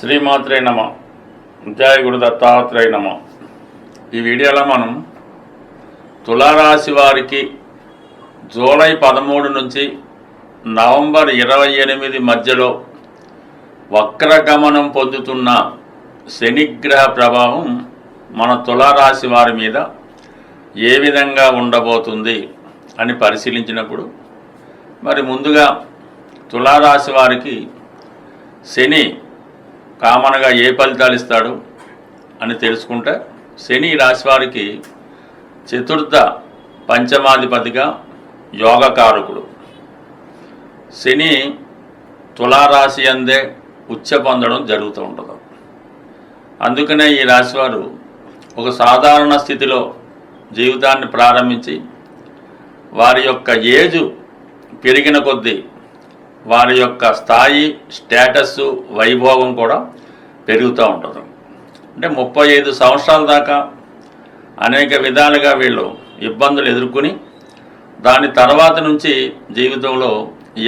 శ్రీమాత్రే నమ జయ గురు దత్తాత్రేయ నమ. ఈ వీడియోలో మనం తులారాశి వారికి జూలై పదమూడు నుంచి నవంబర్ ఇరవై ఎనిమిది మధ్యలో వక్రగమనం పొందుతున్న శనిగ్రహ ప్రభావం మన తులారాశి వారి మీద ఏ విధంగా ఉండబోతుంది అని పరిశీలించినప్పుడు మరి ముందుగా తులారాశి వారికి శని కామన్గా ఏ ఫలితాలు ఇస్తాడు అని తెలుసుకుంటే శని రాశి వారికి చతుర్థ పంచమాధిపతిగా యోగకారకుడు. శని తులారాశి అందే ఉచ్చ పొందడం జరుగుతూ ఉంటుంది. అందుకనే ఈ రాశివారు ఒక సాధారణ స్థితిలో జీవితాన్ని ప్రారంభించి వారి యొక్క ఏజు పెరిగిన కొద్దీ వారి యొక్క స్థాయి స్టేటస్ వైభవం కూడా పెరుగుతూ ఉంటుంది. అంటే ముప్పై ఐదు సంవత్సరాల దాకా అనేక విధాలుగా వీళ్ళు ఇబ్బందులు ఎదుర్కొని దాని తర్వాత నుంచి జీవితంలో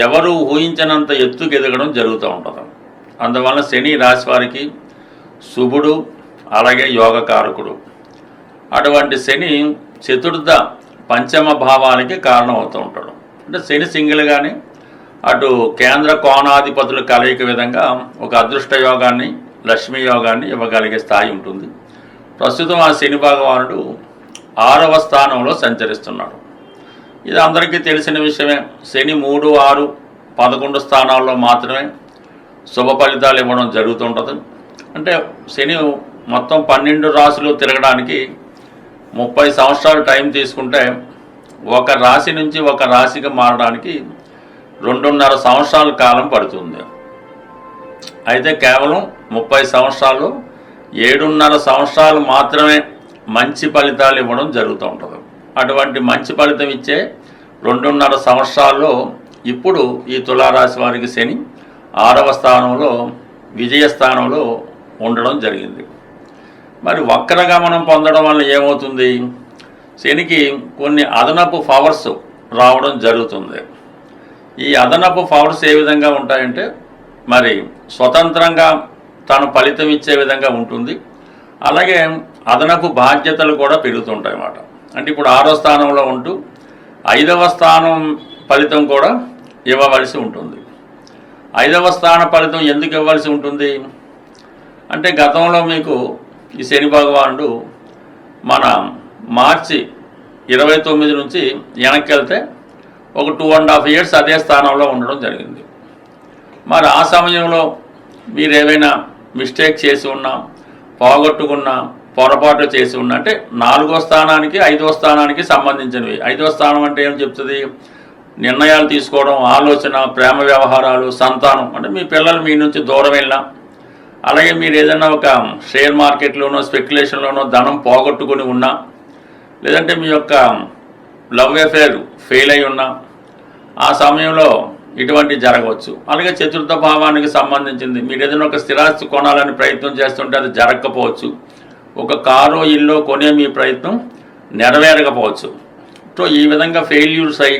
ఎవరు ఊహించినంత ఎత్తుకు ఎదగడం జరుగుతూ ఉంటుంది. అందువల్ల శని రాశి వారికి శుభుడు అలాగే యోగకారకుడు. అటువంటి శని చతుర్థ పంచమ భావానికి కారణం అవుతూ ఉంటాడు. అంటే శని సింగిల్ కానీ అటు కేంద్ర కోణాధిపతులు కలయిక విధంగా ఒక అదృష్ట యోగాన్ని లక్ష్మీ యోగాన్ని ఇవ్వగలిగే స్థాయి ఉంటుంది. ప్రస్తుతం ఆ శని భగవానుడు ఆరవ స్థానంలో సంచరిస్తున్నాడు. ఇది అందరికీ తెలిసిన విషయమే. శని మూడు ఆరు పదకొండు స్థానాల్లో మాత్రమే శుభ ఫలితాలు ఇవ్వడం జరుగుతుంటుంది. అంటే శని మొత్తం పన్నెండు రాశులు తిరగడానికి ముప్పై సంవత్సరాలు టైం తీసుకుంటే ఒక రాశి నుంచి ఒక రాశికి మారడానికి రెండున్నర సంవత్సరాల కాలం పడుతుంది. అయితే కేవలం ముప్పై సంవత్సరాలు ఏడున్నర సంవత్సరాలు మాత్రమే మంచి ఫలితాలు ఇవ్వడం జరుగుతూ ఉంటుంది. అటువంటి మంచి ఫలితం ఇచ్చే రెండున్నర సంవత్సరాల్లో ఇప్పుడు ఈ తులారాశి వారికి శని ఆరవ స్థానంలో విజయ స్థానంలో ఉండడం జరిగింది. మరి వక్రగమనం పొందడం వల్ల ఏమవుతుంది? శనికి కొన్ని అదనపు పవర్స్ రావడం జరుగుతుంది. ఈ అదనపు పవర్స్ ఏ విధంగా ఉంటాయంటే మరి స్వతంత్రంగా తను ఫలితం ఇచ్చే విధంగా ఉంటుంది. అలాగే అదనపు బాధ్యతలు కూడా పెరుగుతుంటాయి అన్నమాట. అంటే ఇప్పుడు ఆరో స్థానంలో ఉంటూ ఐదవ స్థానం ఫలితం కూడా ఇవ్వవలసి ఉంటుంది. ఐదవ స్థాన ఫలితం ఎందుకు ఇవ్వాల్సి ఉంటుంది? అంటే గతంలో మీకు ఈ శని భగవానుడు మన మార్చి ఇరవై తొమ్మిది నుంచి వెనక్కి వెళ్తే ఒక టూ అండ్ హాఫ్ ఇయర్స్ అదే స్థానంలో ఉండడం జరిగింది. మరి ఆ సమయంలో మీరు ఏవైనా మిస్టేక్ చేసి ఉన్నా పోగొట్టుకున్నా పొరపాట్లు చేసి ఉన్నా అంటే నాలుగో స్థానానికి ఐదో స్థానానికి సంబంధించినవి. ఐదో స్థానం అంటే ఏం చెప్తుంది? నిర్ణయాలు తీసుకోవడం ఆలోచన ప్రేమ వ్యవహారాలు సంతానం. అంటే మీ పిల్లలు మీ నుంచి దూరం వెళ్ళినా. అలాగే మీరు ఏదైనా ఒక షేర్ మార్కెట్లోనో స్పెక్యులేషన్లోనో ధనం పోగొట్టుకుని ఉన్నా లేదంటే మీ యొక్క లవ్ అఫేర్ ఫెయిల్ అయి ఉన్నా ఆ సమయంలో ఇటువంటి జరగవచ్చు. అలాగే చతుర్థ భావానికి సంబంధించింది. మీరు ఏదైనా ఒక స్థిరాస్తి కొనాలని ప్రయత్నం చేస్తుంటే అది జరగకపోవచ్చు. ఒక కారు ఇల్లు కొనే మీ ప్రయత్నం నెరవేరకపోవచ్చు. సో ఈ విధంగా ఫెయిల్యూర్స్ అయి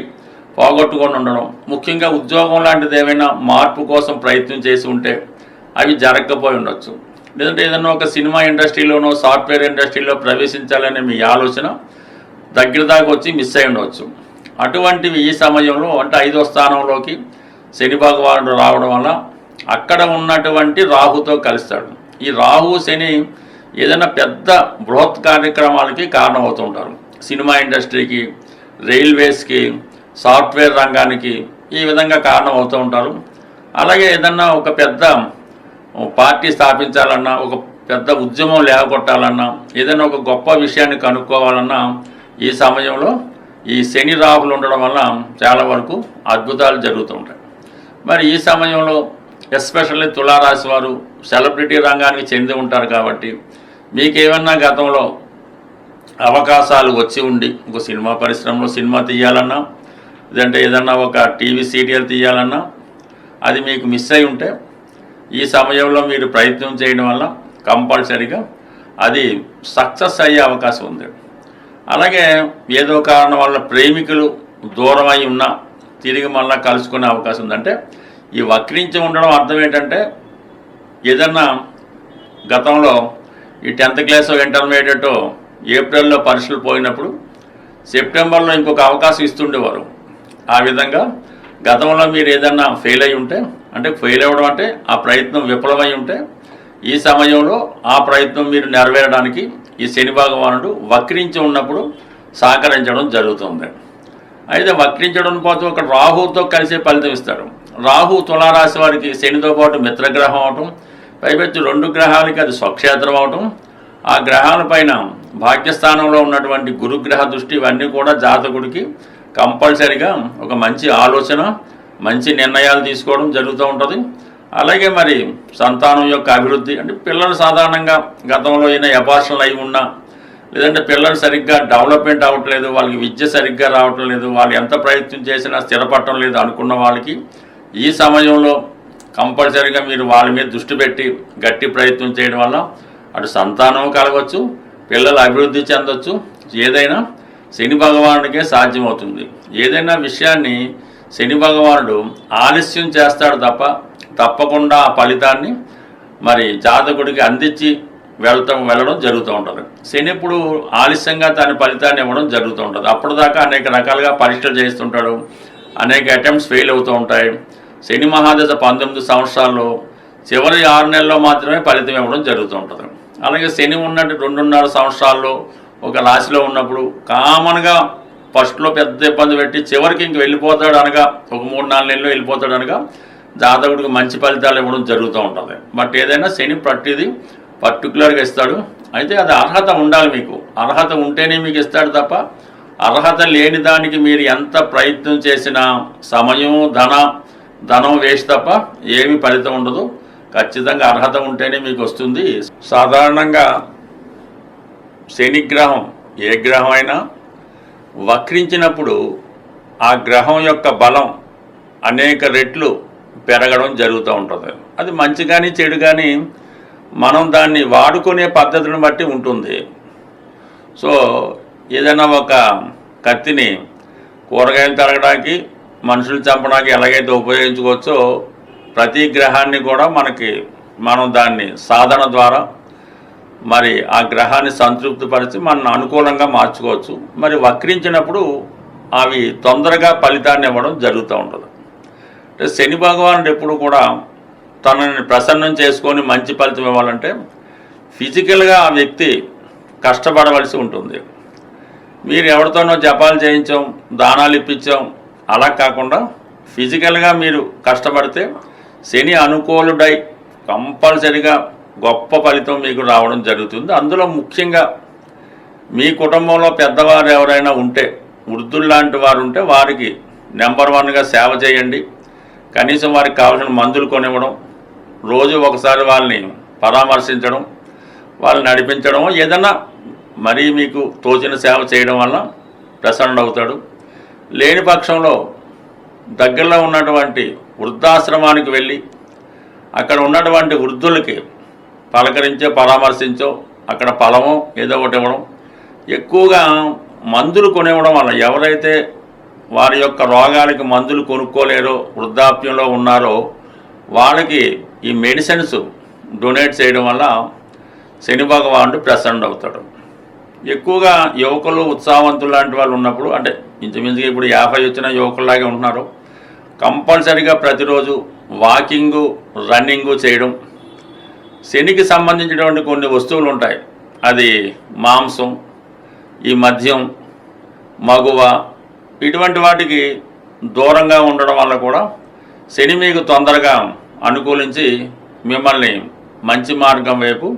పోగొట్టుకొని ఉండడం. ముఖ్యంగా ఉద్యోగం లాంటిది ఏమైనా మార్పు కోసం ప్రయత్నం చేసి ఉంటే అవి జరగకపోయి ఉండొచ్చు. లేదంటే ఏదైనా ఒక సినిమా ఇండస్ట్రీలోనో సాఫ్ట్వేర్ ఇండస్ట్రీలో ప్రవేశించాలనే మీ ఆలోచన దగ్గర దాకా వచ్చి మిస్ అయి ఉండవచ్చు. అటువంటివి ఈ సమయంలో అంటే ఐదో స్థానంలోకి శని భగవానుడు రావడం వల్ల అక్కడ ఉన్నటువంటి రాహుతో కలుస్తాడు. ఈ రాహు శని ఏదైనా పెద్ద బృహత్ కార్యక్రమాలకి కారణమవుతుంటారు. సినిమా ఇండస్ట్రీకి రైల్వేస్కి సాఫ్ట్వేర్ రంగానికి ఈ విధంగా కారణం అవుతూ ఉంటారు. అలాగే ఏదన్నా ఒక పెద్ద పార్టీ స్థాపించాలన్నా ఒక పెద్ద ఉద్యమం లేకొట్టాలన్నా ఏదైనా ఒక గొప్ప విషయాన్ని కనుక్కోవాలన్నా ఈ సమయంలో ఈ శని రాహులు ఉండడం వల్ల చాలా వరకు అద్భుతాలు జరుగుతూ ఉంటాయి. మరి ఈ సమయంలో ఎస్పెషల్లీ తులారాశి వారు సెలబ్రిటీ రంగానికి చెంది ఉంటారు కాబట్టి మీకేమన్నా గతంలో అవకాశాలు వచ్చి ఉండి ఒక సినిమా పరిశ్రమలో సినిమా తీయాలన్నా లేదంటే ఏదన్నా ఒక టీవీ సీరియల్ తీయాలన్నా అది మీకు మిస్ అయి ఉంటే ఈ సమయంలో మీరు ప్రయత్నం చేయడం వల్ల కంపల్సరీగా అది సక్సెస్ అయ్యే అవకాశం ఉంది. అలాగే ఏదో కారణం వల్ల ప్రేమికులు దూరమై ఉన్నా తిరిగి మళ్ళీ కలుసుకునే అవకాశం ఉందంటే ఈ వక్రించి ఉండడం అర్థం ఏంటంటే ఏదన్నా గతంలో ఈ టెన్త్ క్లాస్ ఇంటర్మీడియట్ ఏప్రిల్లో పరీక్షలు పోయినప్పుడు సెప్టెంబర్లో ఇంకొక అవకాశం ఇస్తుండేవారు. ఆ విధంగా గతంలో మీరు ఏదన్నా ఫెయిల్ అయి ఉంటే అంటే ఫెయిల్ అవ్వడం అంటే ఆ ప్రయత్నం విఫలమై ఉంటే ఈ సమయంలో ఆ ప్రయత్నం మీరు నెరవేరడానికి ఈ శని భగవానుడు వక్రించి ఉన్నప్పుడు సహకరించడం జరుగుతుంది. అయితే వక్రించడం పోతే ఒక రాహుతో కలిసే ఫలితం ఇస్తాడు రాహు తులారాశి వారికి శనితో పాటు మిత్రగ్రహం అవటం పైపెచ్చు రెండు గ్రహాలకి అది స్వక్షేత్రం అవటం ఆ గ్రహాల పైన భాగ్యస్థానంలో ఉన్నటువంటి గురుగ్రహ దృష్టి ఇవన్నీ కూడా జాతకుడికి కంపల్సరిగా ఒక మంచి ఆలోచన మంచి నిర్ణయాలు తీసుకోవడం జరుగుతూ ఉంటుంది. అలాగే మరి సంతానం యొక్క అభివృద్ధి అంటే పిల్లలు సాధారణంగా గతంలో అయినా అపార్షన్లు అయి ఉన్నా లేదంటే పిల్లలు సరిగ్గా డెవలప్మెంట్ అవ్వట్లేదు వాళ్ళకి విద్య సరిగ్గా రావటం లేదు వాళ్ళు ఎంత ప్రయత్నం చేసినా స్థిరపడటం లేదు అనుకున్న వాళ్ళకి ఈ సమయంలో కంపల్సరీగా మీరు వాళ్ళ మీద దృష్టి పెట్టి గట్టి ప్రయత్నం చేయడం వల్ల అటు సంతానం కలగవచ్చు పిల్లలు అభివృద్ధి చెందొచ్చు ఏదైనా శని భగవానుడికే సాధ్యమవుతుంది. ఏదైనా విషయాన్ని శని భగవానుడు ఆలస్యం చేస్తాడు తప్ప తప్పకుండా ఆ ఫలితాన్ని మరి జాతకుడికి అందించి వెళ్తాం వెళ్ళడం జరుగుతూ ఉంటుంది. శని ఇప్పుడు ఆలస్యంగా తన ఫలితాన్ని ఇవ్వడం జరుగుతూ ఉంటుంది. అప్పుడు దాకా అనేక రకాలుగా పరీక్షలు చేస్తుంటాడు అనేక అటెంప్ట్స్ ఫెయిల్ అవుతూ ఉంటాయి. శని మహాదశ పంతొమ్మిది సంవత్సరాల్లో చివరి ఆరు నెలల్లో మాత్రమే ఫలితం ఇవ్వడం జరుగుతూ ఉంటుంది. అలాగే శని ఉన్నట్టు రెండున్నర సంవత్సరాల్లో ఒక రాశిలో ఉన్నప్పుడు కామన్గా ఫస్ట్లో పెద్ద ఇబ్బంది పెట్టి చివరికి ఇంక వెళ్ళిపోతాడు అనగా ఒక మూడు నాలుగు నెలలు వెళ్ళిపోతాడు అనగా జాతకుడికి మంచి ఫలితాలు ఇవ్వడం జరుగుతూ ఉంటుంది. బట్ ఏదైనా శని ప్రతిదీ పర్టికులర్గా ఇస్తాడు. అయితే అది అర్హత ఉండాలి మీకు. అర్హత ఉంటేనే మీకు ఇస్తాడు తప్ప అర్హత లేని దానికి మీరు ఎంత ప్రయత్నం చేసినా సమయం ధన ధనం వేసి తప్ప ఏమి ఫలితం ఉండదు. ఖచ్చితంగా అర్హత ఉంటేనే మీకు వస్తుంది. సాధారణంగా శనిగ్రహం ఏ గ్రహం అయినా వక్రించినప్పుడు ఆ గ్రహం యొక్క బలం అనేక రెట్లు పెరగడం జరుగుతూ ఉంటుంది. అది మంచి కానీ చెడు కానీ మనం దాన్ని వాడుకునే పద్ధతిని బట్టి ఉంటుంది. సో ఏదైనా ఒక కత్తిని కూరగాయలు తరగడానికి మనుషులు చంపడానికి ఎలాగైతే ఉపయోగించుకోవచ్చో ప్రతి గ్రహాన్ని కూడా మనకి మనం దాన్ని సాధన ద్వారా మరి ఆ గ్రహాన్ని సంతృప్తిపరిచి మనం అనుకూలంగా మార్చుకోవచ్చు. మరి వక్రించినప్పుడు అవి తొందరగా ఫలితాన్ని ఇవ్వడం జరుగుతూ ఉంటుంది. శని భగవానుడు ఎప్పుడు కూడా తనని ప్రసన్నం చేసుకొని మంచి ఫలితం ఇవ్వాలంటే ఫిజికల్గా ఆ వ్యక్తి కష్టపడవలసి ఉంటుంది. మీరు ఎవరితోనో జపాలు చేయించాం దానాలు ఇప్పించాం అలా కాకుండా ఫిజికల్గా మీరు కష్టపడితే శని అనుకూలుడై కంపల్సరిగా గొప్ప ఫలితం మీకు రావడం జరుగుతుంది. అందులో ముఖ్యంగా మీ కుటుంబంలో పెద్దవారు ఎవరైనా ఉంటే వృద్ధుల్లాంటి వారు ఉంటే వారికి నెంబర్ వన్గా సేవ చేయండి. కనీసం వారికి కావాల్సిన మందులు కొనివ్వడం రోజు ఒకసారి వాళ్ళని పరామర్శించడం వాళ్ళని నడిపించడం ఏదన్నా మరీ మీకు తోచిన సేవ చేయడం వల్ల ప్రసన్నుడవుతాడు లేని పక్షంలో దగ్గరలో ఉన్నటువంటి వృద్ధాశ్రమానికి వెళ్ళి అక్కడ ఉన్నటువంటి వృద్ధులకి పలకరించో పరామర్శించో అక్కడ ఫలమో ఏదో ఒకటి ఇవ్వడం ఎక్కువగా మందులు కొనివ్వడం వల్ల ఎవరైతే వారి యొక్క రోగాలకి మందులు కొనుక్కోలేరో వృద్ధాప్యంలో ఉన్నారో వాళ్ళకి ఈ మెడిసిన్స్ డొనేట్ చేయడం వల్ల శని భగవానుడు ప్రసన్న అవుతాడు. ఎక్కువగా యువకులు ఉత్సాహవంతులు లాంటి వాళ్ళు ఉన్నప్పుడు అంటే ఇంచుమించుగా ఇప్పుడు యాభై వచ్చిన యువకుల్లాగే ఉంటున్నారు కంపల్సరిగా ప్రతిరోజు వాకింగు రన్నింగు చేయడం. శనికి సంబంధించినటువంటి కొన్ని వస్తువులు ఉంటాయి. అది మాంసం ఈ మద్యం మగువ ఇటువంటి వాటికి దూరంగా ఉండడం వల్ల కూడా శని మీకు తొందరగా అనుకూలించి మిమ్మల్ని మంచి మార్గం వైపు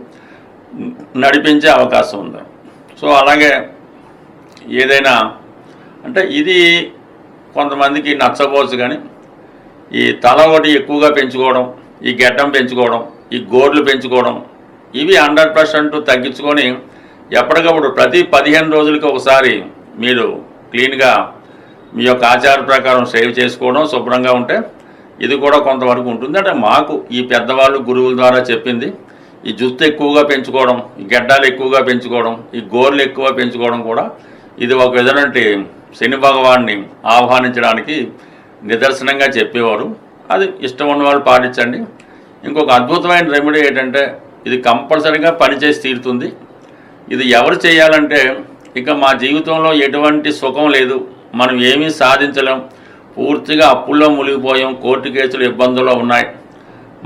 నడిపించే అవకాశం ఉంది. సో అలాగే ఏదైనా అంటే ఇది కొంతమందికి నచ్చబోచ్చు కానీ ఈ తల ఒకటి ఎక్కువగా పెంచుకోవడం ఈ గడ్డం పెంచుకోవడం ఈ గోర్లు పెంచుకోవడం ఇవి హండ్రెడ్ పర్సెంట్ తగ్గించుకొని ఎప్పటికప్పుడు ప్రతి పదిహేను రోజులకి ఒకసారి మీరు క్లీన్గా మీ యొక్క ఆచార ప్రకారం సేవ్ చేసుకోవడం శుభ్రంగా ఉంటే ఇది కూడా కొంతవరకు ఉంటుంది. అంటే మాకు ఈ పెద్దవాళ్ళు గురువుల ద్వారా చెప్పింది ఈ జుత్తు ఎక్కువగా పెంచుకోవడం ఈ గెడ్డాలు ఎక్కువగా పెంచుకోవడం ఈ గోర్లు ఎక్కువ పెంచుకోవడం కూడా ఇది ఒక విధమైనటువంటి శని భగవాన్ని ఆహ్వానించడానికి నిదర్శనంగా చెప్పేవారు. అది ఇష్టం ఉన్న వాళ్ళు పాటించండి. ఇంకొక అద్భుతమైన రెమెడీ ఏంటంటే ఇది కంపల్సరీగా పనిచేసి తీరుతుంది. ఇది ఎవరు చేయాలంటే ఇక మా జీవితంలో ఎటువంటి సుఖం లేదు. మనం ఏమీ సాధించలేం. పూర్తిగా అప్పుల్లో మునిగిపోయాం. కోర్టు కేసులు ఇబ్బందుల్లో ఉన్నాయి.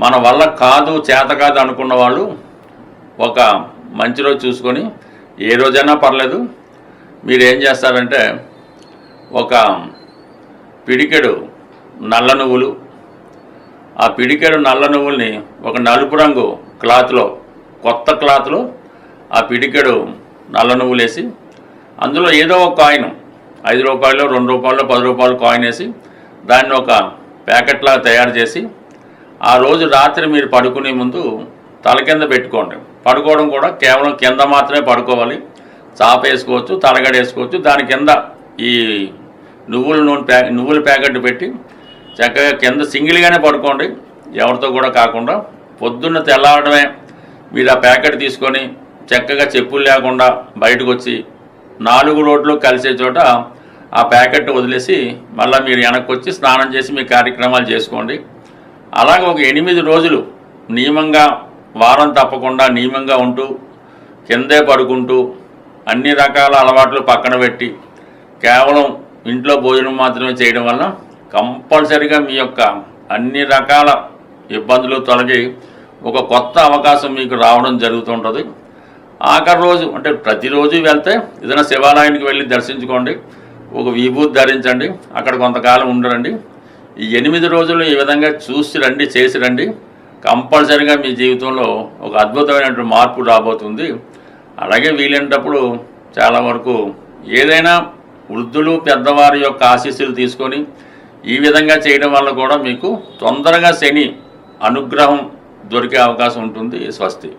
మన వల్ల కాదు చేత కాదు అనుకున్న వాళ్ళు ఒక మంచి రోజు చూసుకొని ఏ రోజైనా పర్లేదు. మీరు ఏం చేస్తారంటే ఒక పిడికెడు నల్ల నువ్వులు ఆ పిడికెడు నల్ల నువ్వుల్ని ఒక నలుపు రంగు క్లాత్లో కొత్త క్లాత్లో ఆ పిడికెడు నల్ల నువ్వులు వేసి అందులో ఏదో ఒక కాయిన్ ఐదు రూపాయలు రెండు రూపాయలు పది రూపాయలు కాయిన్ వేసి దాన్ని ఒక ప్యాకెట్లా తయారు చేసి ఆ రోజు రాత్రి మీరు పడుకునే ముందు తల కింద పెట్టుకోండి. పడుకోవడం కూడా కేవలం కింద మాత్రమే పడుకోవాలి. చాప వేసుకోవచ్చు తలగడ వేసుకోవచ్చు. దాని కింద ఈ నువ్వుల నూనె ప్యా నువ్వుల ప్యాకెట్ పెట్టి చక్కగా కింద సింగిల్గానే పడుకోండి. ఎవరితో కూడా కాకుండా పొద్దున్న తెల్లవడమే మీరు ఆ ప్యాకెట్ తీసుకొని చక్కగా చెప్పులు లేకుండా బయటకు వచ్చి నాలుగు రోడ్లు కలిసే చోట ఆ ప్యాకెట్ వదిలేసి మళ్ళీ మీరు వెనక్కి వచ్చి స్నానం చేసి మీ కార్యక్రమాలు చేసుకోండి. అలాగే ఒక ఎనిమిది రోజులు నియమంగా వారం తప్పకుండా నియమంగా ఉంటూ కిందే పడుకుంటూ అన్ని రకాల అలవాట్లు పక్కన పెట్టి కేవలం ఇంట్లో భోజనం మాత్రమే చేయడం వల్ల కంపల్సరిగా మీ యొక్క అన్ని రకాల ఇబ్బందులు తొలగి ఒక కొత్త అవకాశం మీకు రావడం జరుగుతుంటుంది. ఆఖరి రోజు అంటే ప్రతిరోజు వెళ్తే ఏదైనా శివాలయానికి వెళ్ళి దర్శించుకోండి. ఒక విభూతి ధరించండి. అక్కడ కొంతకాలం ఉండరండి. ఈ ఎనిమిది రోజులు ఈ విధంగా చూసి రండి చేసి రండి. కంపల్సరిగా మీ జీవితంలో ఒక అద్భుతమైనటువంటి మార్పు రాబోతుంది. అలాగే వీలైనప్పుడు చాలా వరకు ఏదైనా వృద్ధులు పెద్దవారి యొక్క ఆశీస్సులు తీసుకొని ఈ విధంగా చేయడం వల్ల కూడా మీకు తొందరగా శని అనుగ్రహం దొరికే అవకాశం ఉంటుంది. స్వస్తి.